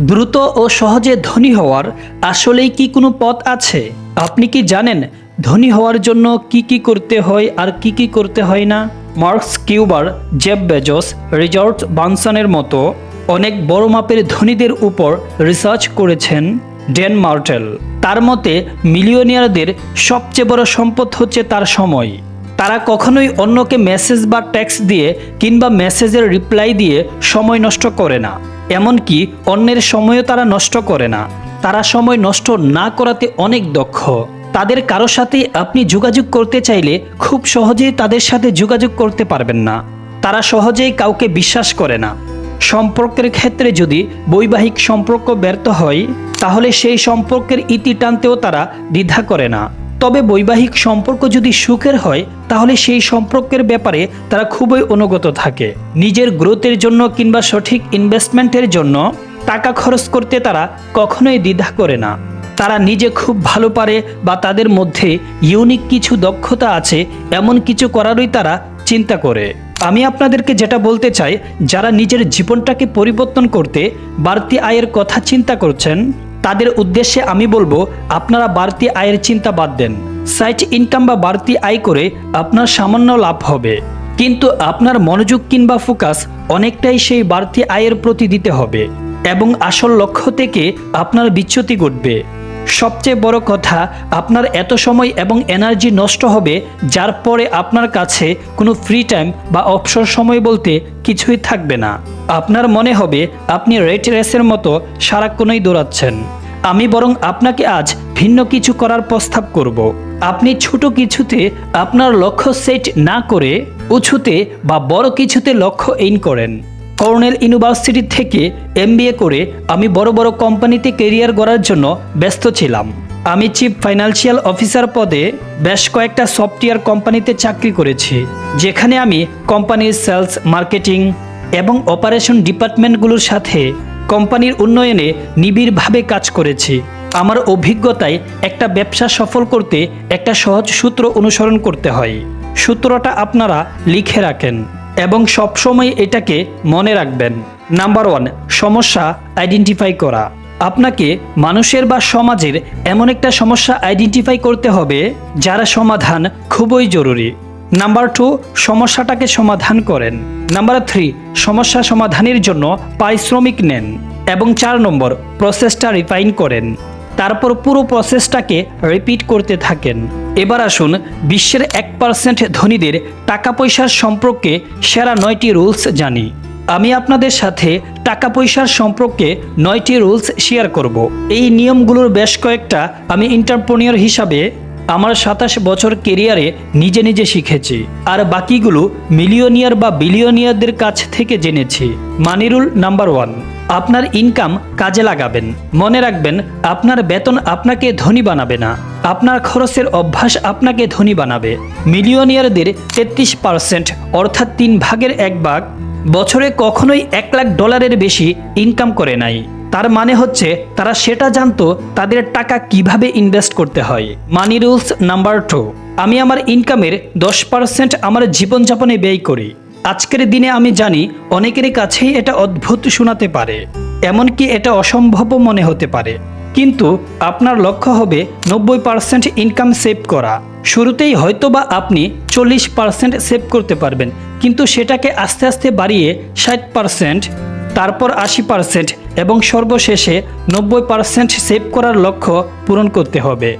দ্রুত ও সহজে ধনী হওয়ার আসলেই কি কোনো পথ আছে? আপনি কি জানেন ধনী হওয়ার জন্য কি কি করতে হয় আর কি কি করতে হয় না? মার্কস কিউবার জেব বেজস রিজার্ট বানসানের মতো অনেক বড় মাপের ধনীদের উপর রিসার্চ করেছেন ডেন মার্টেল। তার মতে, মিলিয়নিয়ারদের সবচেয়ে বড় সম্পদ হচ্ছে তার সময়। তারা কখনোই অন্যকে মেসেজ বা টেক্সট দিয়ে কিংবা মেসেজের রিপ্লাই দিয়ে সময় নষ্ট করে না। এমনকি অন্যের সময়ও তারা নষ্ট করে না। তারা সময় নষ্ট না করাতে অনেক দক্ষ। তাদের কারও সাথে আপনি যোগাযোগ করতে চাইলে খুব সহজেই তাদের সাথে যোগাযোগ করতে পারবেন না। তারা সহজেই কাউকে বিশ্বাস করে না। সম্পর্কের ক্ষেত্রে যদি বৈবাহিক সম্পর্ক ব্যর্থ হয়, তাহলে সেই সম্পর্কের ইতি টানতেও তারা দ্বিধা করে না। তবে বৈবাহিক সম্পর্ক যদি সুখের হয়, তাহলে সেই সম্পর্কের ব্যাপারে তারা খুবই অনুগত থাকে। নিজের গ্রোথের জন্য কিংবা সঠিক ইনভেস্টমেন্টের জন্য টাকা খরচ করতে তারা কখনোই দ্বিধা করে না। তারা নিজে খুব ভালো পারে বা তাদের মধ্যে ইউনিক কিছু দক্ষতা আছে, এমন কিছু করারই তারা চিন্তা করে। আমি আপনাদেরকে যেটা বলতে চাই, যারা নিজের জীবনটাকে পরিবর্তন করতে বাড়তি আয়ের কথা চিন্তা করছেন তাদের উদ্দেশ্যে আমি বলব, আপনারা বাড়তি আয়ের চিন্তা বাদ দেন। সাইট ইনকাম বা বাড়তি আয় করে আপনার সামান্য লাভ হবে। কিন্তু আপনার মনোযোগ কিংবা ফোকাস অনেকটাই সেই বাড়তি আয়ের প্রতি দিতে হবে। এবং আসল লক্ষ্য থেকে আপনার বিচ্যুতি ঘটবে। সবচেয়ে বড় কথা, আপনার এত সময় এবং এনার্জি নষ্ট হবে, যার পরে আপনার কাছে কোনো ফ্রি টাইম বা অবসর সময় বলতে কিছুই থাকবে না। আপনার মনে হবে আপনি রেট রেসের মতো সারাক্ষণই দৌড়াচ্ছেন। আমি বরং আপনাকে আজ ভিন্ন কিছু করার প্রস্তাব করব। আপনি ছোট কিছুতে আপনার লক্ষ্য সেট না করে উঁচুতে বা বড় কিছুতে লক্ষ্য এইন করেন। কর্নেল ইউনিভার্সিটি থেকে এমবিএ করে আমি বড় বড় কোম্পানিতে কেরিয়ার গড়ার জন্য ব্যস্ত ছিলাম। আমি চিফ ফাইন্যান্সিয়াল অফিসার পদে বেশ কয়েকটা সফটওয়্যার কোম্পানিতে চাকরি করেছি, যেখানে আমি কোম্পানির সেলস, মার্কেটিং এবং অপারেশন ডিপার্টমেন্টগুলোর সাথে কোম্পানির উন্নয়নে নিবিড়ভাবে কাজ করেছি। আমার অভিজ্ঞতায় একটা ব্যবসা সফল করতে একটা সহজ সূত্র অনুসরণ করতে হয়। সূত্রটা আপনারা লিখে রাখেন। এবং সবসময় এটাকে মনে রাখবেন। নাম্বার ওয়ান সমস্যা আইডেন্টিফাই করা। আপনাকে মানুষের বা সমাজের এমন একটা সমস্যা আইডেন্টিফাই করতে হবে, যারা সমাধান খুবই জরুরি। নাম্বার টু সমস্যাটাকে সমাধান করেন। নাম্বার থ্রি সমস্যা সমাধানের জন্য পারিশ্রমিক নেন। এবং চার নম্বর প্রসেসটা রিফাইন করেন। তারপর পুরো প্রসেসটাকে রিপিট করতে থাকেন। এবার আসুন বিশ্বের এক পার্সেন্ট ধনীদের টাকা পয়সার সম্পর্কে সেরা নয়টি রুলস জানি। আমি আপনাদের সাথে টাকা পয়সার সম্পর্কে নয়টি রুলস শেয়ার করব। এই নিয়মগুলোর বেশ কয়েকটা আমি ইন্টারপ্রনিয়র হিসাবে আমার সাতাশ বছর কেরিয়ারে নিজে নিজে শিখেছি। আর বাকিগুলো মিলিয়নিয়ার বা বিলিয়নিয়ারদের কাছ থেকে জেনেছি। মানিরুল নাম্বার ওয়ান আপনার ইনকাম কাজে লাগাবেন। মনে রাখবেন, আপনার বেতন আপনাকে ধনী বানাবে না। আপনার খরচের অভ্যাস আপনাকে ধনী বানাবে। মিলিয়নিয়ারদের তেত্রিশ পার্সেন্ট অর্থাৎ তিন ভাগের এক ভাগ বছরে কখনোই এক লাখ ডলারের বেশি ইনকাম করে নাই। তার মানে হচ্ছে, তারা সেটা জানতো তাদের টাকা কীভাবে ইনভেস্ট করতে হয়। মানি রুলস নাম্বার টু আমি আমার ইনকামের দশ পার্সেন্ট আমার জীবনযাপনে ব্যয় করি। আজকের দিনে আমি জানি অনেকের কাছেই এটা অদ্ভুত শোনাতে পারে, এমনকি এটা অসম্ভব মনে হতে পারে। কিন্তু আপনার লক্ষ্য হবে নব্বই পার্সেন্ট ইনকাম সেভ করা। শুরুতেই হয়তোবা আপনি চল্লিশ পার্সেন্ট সেভ করতে পারবেন, কিন্তু সেটাকে আস্তে আস্তে বাড়িয়ে ষাট পার্সেন্ট, তারপর আশি পার্সেন্ট এবং সর্বশেষে নব্বই পার্সেন্ট সেভ করার লক্ষ্য পূরণ করতে হবে।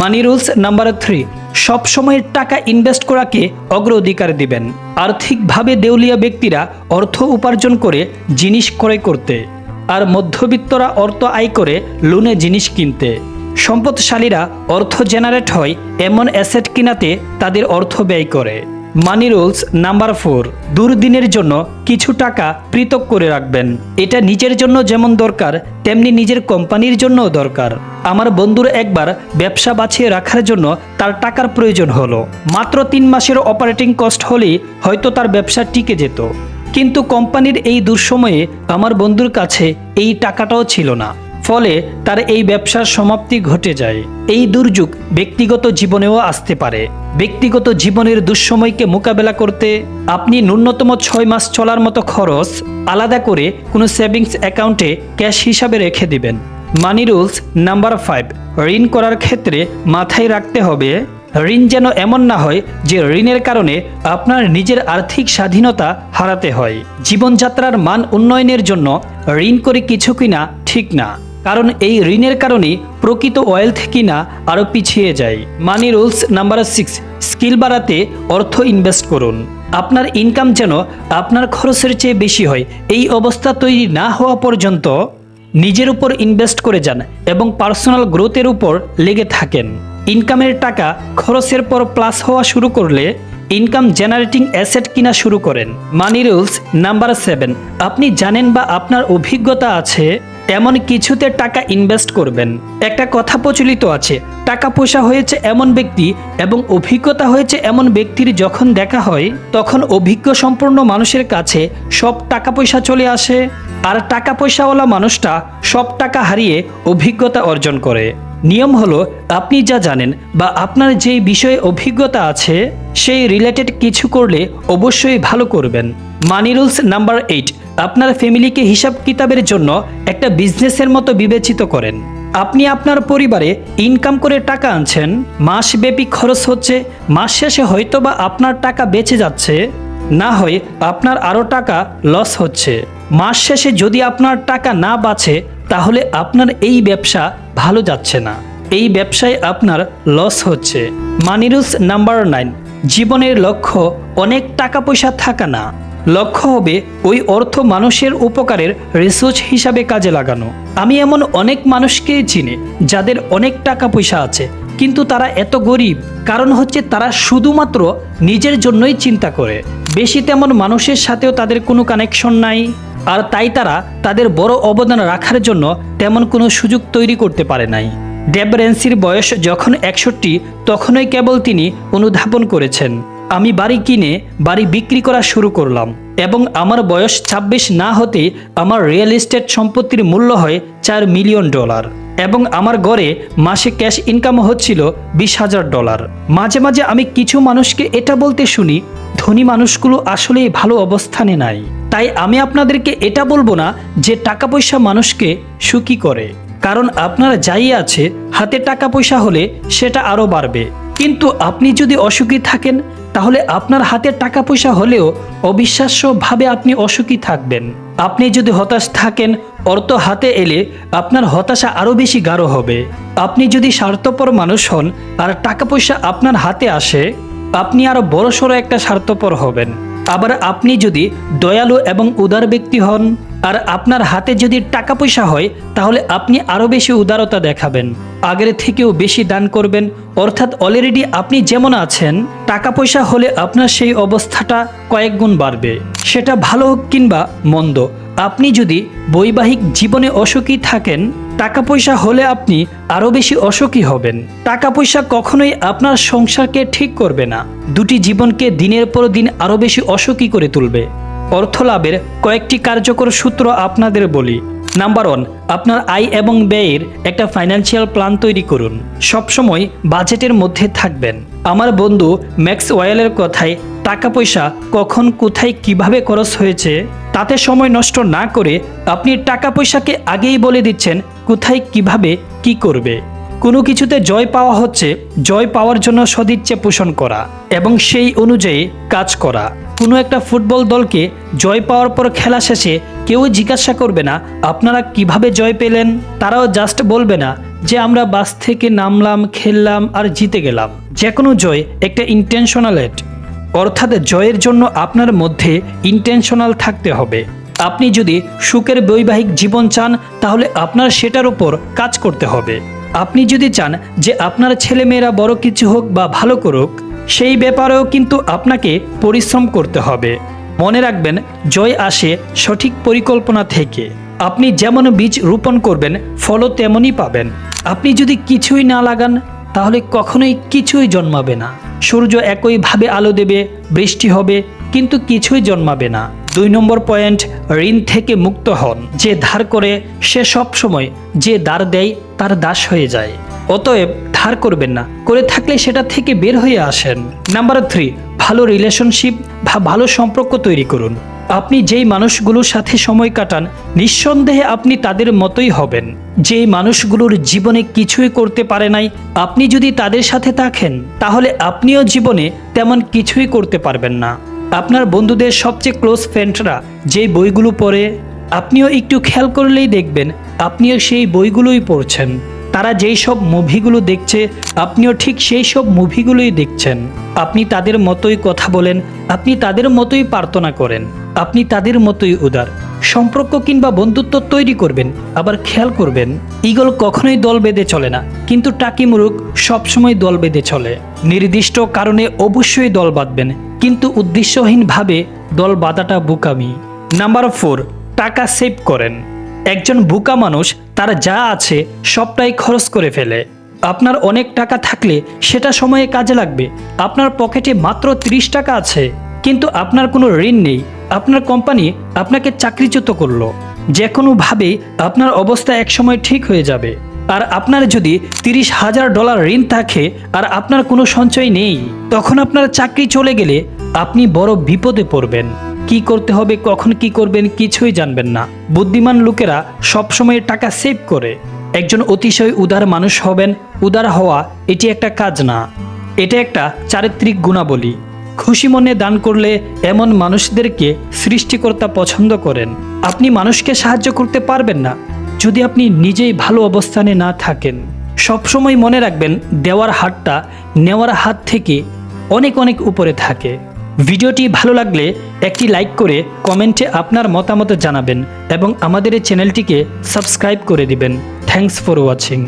মানি রুলস নাম্বার থ্রি, সবসময় টাকা ইনভেস্ট করাকে অগ্রাধিকার দিবেন। আর্থিকভাবে দেউলিয়া ব্যক্তিরা অর্থ উপার্জন করে জিনিস ক্রয় করতে, আর মধ্যবিত্তরা অর্থ আয় করে লোনে জিনিস কিনতে। সম্পদশালীরা অর্থ জেনারেট হয় এমন অ্যাসেট কিনাতে তাদের অর্থ ব্যয় করে। মানি রুলস নাম্বার ফোর দুর্দিনের জন্য কিছু টাকা পৃথক করে রাখবেন। এটা নিজের জন্য যেমন দরকার, তেমনি নিজের কোম্পানির জন্যও দরকার। আমার বন্ধুর একবার ব্যবসা বাছিয়ে রাখার জন্য তার টাকার প্রয়োজন হলো। মাত্র তিন মাসের অপারেটিং কস্ট হলেই হয়তো তার ব্যবসা টিকে যেত। কিন্তু কোম্পানির এই দুঃসময়ে আমার বন্ধুর কাছে এই টাকাটাও ছিল না। ফলে তার এই ব্যবসার সমাপ্তি ঘটে যায়। এই দুর্যোগ ব্যক্তিগত জীবনেও আসতে পারে। ব্যক্তিগত জীবনের দুঃসময়কে মোকাবেলা করতে আপনি ন্যূনতম ছয় মাস চলার মতো খরচ আলাদা করে কোনো সেভিংস অ্যাকাউন্টে ক্যাশ হিসাবে রেখে দিবেন। মানি রুলস নাম্বার ফাইভ, ঋণ করার ক্ষেত্রে মাথায় রাখতে হবে, ঋণ যেন এমন না হয় যে ঋণের কারণে আপনার নিজের আর্থিক স্বাধীনতা হারাতে হয়। জীবনযাত্রার মান উন্নয়নের জন্য ঋণ করে কিছু কিনা ঠিক না। কারণ এই ঋণের কারণে প্রকৃত ওয়েলথ কিনা আরও পিছিয়ে যায়। Money rules number six, skill বাড়াতে অর্থ ইনভেস্ট করুন। আপনার ইনকাম যেন আপনার খরচের চেয়ে বেশি হয়, এই অবস্থা তৈরি না হওয়া পর্যন্ত নিজের উপর ইনভেস্ট করে যান এবং পার্সোনাল গ্রোথের উপর লেগে থাকেন। ইনকামের টাকা খরচের পর প্লাস হওয়া শুরু করলে ইনকাম জেনারেটিং অ্যাসেট কিনা শুরু করেন। মানি রুলস নাম্বার সেভেন, আপনি জানেন বা আপনার অভিজ্ঞতা আছে? এমন কিছুতে টাকা ইনভেস্ট করবেন। একটা কথা প্রচলিত আছে, টাকা পয়সা হয়েছে এমন ব্যক্তি এবং অভিজ্ঞতা হয়েছে এমন ব্যক্তির যখন দেখা হয়, তখন অভিজ্ঞ সম্পন্ন মানুষের কাছে সব টাকা পয়সা চলে আসে। আর টাকা পয়সাওয়ালা মানুষটা সব টাকা হারিয়ে অভিজ্ঞতা অর্জন করে। নিয়ম হলো, আপনি যা জানেন বা আপনার যেই বিষয়ে অভিজ্ঞতা আছে, সেই রিলেটেড কিছু করলে অবশ্যই ভালো করবেন। মানি রুলস নাম্বার এইট আপনার ফ্যামিলিকে হিসাব কিতাবের জন্য একটা বিজনেসের মতো বিবেচিত করেন। আপনি আপনার পরিবারে ইনকাম করে টাকা আনছেন, মাসব্যাপী খরচ হচ্ছে, মাস শেষে হয়তো বা আপনার টাকা বেঁচে যাচ্ছে, না হয় আপনার আরও টাকা লস হচ্ছে। মাস শেষে যদি আপনার টাকা না বাঁচে, তাহলে আপনার এই ব্যবসা ভালো যাচ্ছে না। এই ব্যবসায় আপনার লস হচ্ছে। মানিরুস নাম্বার নাইন, জীবনের লক্ষ্য অনেক টাকা পয়সা থাকা না। লক্ষ্য হবে ওই অর্থ মানুষের উপকারের রিসোর্স হিসাবে কাজে লাগানো। আমি এমন অনেক মানুষকে চিনি, যাদের অনেক টাকা পয়সা আছে, কিন্তু তারা এত গরিব। কারণ হচ্ছে তারা শুধুমাত্র নিজের জন্যই চিন্তা করে। বেশি তেমন মানুষের সাথেও তাদের কোনো কানেকশন নাই। আর তাই তারা তাদের বড় অবদান রাখার জন্য তেমন কোনো সুযোগ তৈরি করতে পারে নাই। ডেবরেন্সির বয়স যখন একষট্টি, তখনই কেবল তিনি অনুধাবন করেছেন। আমি বাড়ি কিনে বাড়ি বিক্রি করা শুরু করলাম এবং আমার বয়স ২৬ না হতে আমার রিয়েল এস্টেট সম্পত্তির মূল্য হয় চার মিলিয়ন ডলার এবং আমার গড়ে মাসে ক্যাশ ইনকাম হচ্ছিল বিশ হাজার ডলার। মাঝে মাঝে আমি কিছু মানুষকে এটা বলতে শুনি, ধনী মানুষগুলো আসলেই ভালো অবস্থানে নাই। তাই আমি আপনাদেরকে এটা বলব না যে টাকা পয়সা মানুষকে সুখী করে, কারণ আপনার যাই আছে, হাতে টাকা পয়সা হলে সেটা আরও বাড়বে। কিন্তু আপনি যদি অসুখী থাকেন তাহলে আপনার হাতে টাকা পয়সা হলেও অবিশ্বাস্যভাবে আপনি অসুখী থাকবেন। আপনি যদি হতাশ থাকেন, অর্থ হাতে এলে আপনার হতাশা আরও বেশি গাঢ় হবে। আপনি যদি স্বার্থপর মানুষ হন আর টাকা পয়সা আপনার হাতে আসে, আপনি আরও বড়সড় একটা স্বার্থপর হবেন। আবার আপনি যদি দয়ালু এবং উদার ব্যক্তি হন আর আপনার হাতে যদি টাকা পয়সা হয়, তাহলে আপনি আরও বেশি উদারতা দেখাবেন। আগের থেকেও বেশি দান করবেন। অর্থাৎ অলরেডি আপনি যেমন আছেন টাকা পয়সা হলে আপনার সেই অবস্থাটা কয়েক গুণ বাড়বে। সেটা ভালো হোক কিংবা মন্দ, আপনি যদি বৈবাহিক জীবনে অসুখী থাকেন টাকা পয়সা হলে আপনি আরও বেশি অসুখী হবেন। টাকা পয়সা কখনোই আপনার সংসারকে ঠিক করবে না। দুটি জীবনকে দিনের পর দিন আরও বেশি অসুখী করে তুলবে। অর্থ লাভের কয়েকটি কার্যকর সূত্র আপনাদের বলি। নাম্বার ওয়ান আপনার আয় এবং ব্যয়ের একটা ফাইন্যান্সিয়াল প্ল্যান তৈরি করুন। সবসময় বাজেটের মধ্যে থাকবেন। আমার বন্ধু ম্যাক্স ওয়েলের কথায় টাকা পয়সা কখন, কোথায়, কীভাবে খরচ হয়েছে, তাতে সময় নষ্ট না করে আপনি টাকা পয়সাকে আগেই বলে দিচ্ছেন কোথায়, কীভাবে, কি করবে। কোনো কিছুতে জয় পাওয়া হচ্ছে, জয় পাওয়ার জন্য সদিচ্ছে পোষণ করা এবং সেই অনুযায়ী কাজ করা। কোনো একটা ফুটবল দলকে জয় পাওয়ার পর খেলা শেষে কেউ জিজ্ঞাসা করবে না, আপনারা কীভাবে জয় পেলেন? তারাও জাস্ট বলবে না যে, আমরা বাস থেকে নামলাম, খেললাম আর জিতে গেলাম। যে কোনো জয় একটা ইন্টেনশনাল এট অর্থাৎ জয়ের জন্য আপনার মধ্যে ইন্টেনশনাল থাকতে হবে। আপনি যদি সুখের বৈবাহিক জীবন চান, তাহলে আপনার সেটার উপর কাজ করতে হবে। আপনি যদি চান যে আপনার ছেলেমেয়েরা বড় কিছু হোক বা ভালো করুক, সেই ব্যাপারেও কিন্তু আপনাকে পরিশ্রম করতে হবে। মনে রাখবেন, জয় আসে সঠিক পরিকল্পনা থেকে। আপনি যেমন বীজ রোপণ করবেন, ফলও তেমনই পাবেন। আপনি যদি কিছুই না লাগান, তাহলে কখনোই কিছুই জন্মাবে না। সূর্য একইভাবে আলো দেবে, বৃষ্টি হবে, কিন্তু কিছুই জন্মাবে না। দুই নম্বর পয়েন্ট, ঋণ থেকে মুক্ত হন। যে ধার করে, সে সব সময় যে দার দেয়, তার দাস হয়ে যায়। অতএব ধার করবেন না, করে থাকলে সেটা থেকে বের হয়ে আসেন। নাম্বার থ্রি, ভালো রিলেশনশিপ বা ভালো সম্পর্ক তৈরি করুন। আপনি যেই মানুষগুলোর সাথে সময় কাটান, নিঃসন্দেহে আপনি তাদের মতোই হবেন। যেই মানুষগুলোর জীবনে কিছুই করতে পারে নাই, আপনি যদি তাদের সাথে থাকেন, তাহলে আপনিও জীবনে তেমন কিছুই করতে পারবেন না। আপনার বন্ধুদের সবচেয়ে ক্লোজ ফ্রেন্ডরা যেই বইগুলো পড়ে, আপনিও একটু খেয়াল করলেই দেখবেন আপনিও সেই বইগুলোই পড়ছেন। তারা যেই সব মুভিগুলো দেখছে, আপনিও ঠিক সেই সব মুভিগুলোই দেখছেন। আপনি তাদের মতোই কথা বলেন, আপনি তাদের মতোই প্রার্থনা করেন, আপনি তাদের মতোই উদার। সম্পর্ক কিংবা বন্ধুত্ব তৈরি করবেন, আবার খেয়াল করবেন ইগল কখনোই দল বেঁধে চলে না। কিন্তু টাকি মুরুক সবসময় দল বেঁধে চলে। নির্দিষ্ট কারণে অবশ্যই দল বাঁধবেন, কিন্তু উদ্দেশ্যহীনভাবে দল বাঁধাটা বোকামি। নাম্বার ফোর, টাকা সেভ করেন। একজন বোকা মানুষ, তার যা আছে সবটাই খরচ করে ফেলে। আপনার অনেক টাকা থাকলে সেটা সময়ে কাজে লাগবে। আপনার পকেটে মাত্র 30 টাকা আছে, কিন্তু আপনার কোনো ঋণ নেই। আপনার কোম্পানি আপনাকে চাকরিচ্যুত করল। যে কোনোভাবে আপনার অবস্থা একসময় ঠিক হয়ে যাবে। আর আপনার যদি তিরিশ হাজার ডলার ঋণ থাকে আর আপনার কোনো সঞ্চয় নেই, তখন আপনার চাকরি চলে গেলে আপনি বড় বিপদে পড়বেন। কি করতে হবে, কখন কি করবেন কিছুই জানবেন না। বুদ্ধিমান লোকেরা সবসময় টাকা সেভ করে। একজন অতিশয় উদার মানুষ হবেন, উদার হওয়া এটি একটা কাজ না। এটা একটা চারিত্রিক গুণাবলী। খুশি মনে দান করলে এমন মানুষদেরকে সৃষ্টিকর্তা পছন্দ করেন। আপনি মানুষকে সাহায্য করতে পারবেন না, যদি আপনি নিজেই ভালো অবস্থানে না থাকেন। সবসময় মনে রাখবেন, দেওয়ার হাতটা নেওয়ার হাত থেকে অনেক অনেক উপরে থাকে। ভিডিওটি ভালো লাগলে একটি লাইক করে কমেন্টে আপনার মতামত জানাবেন এবং আমাদের এই চ্যানেলটিকে সাবস্ক্রাইব করে দিবেন। Thanks for watching.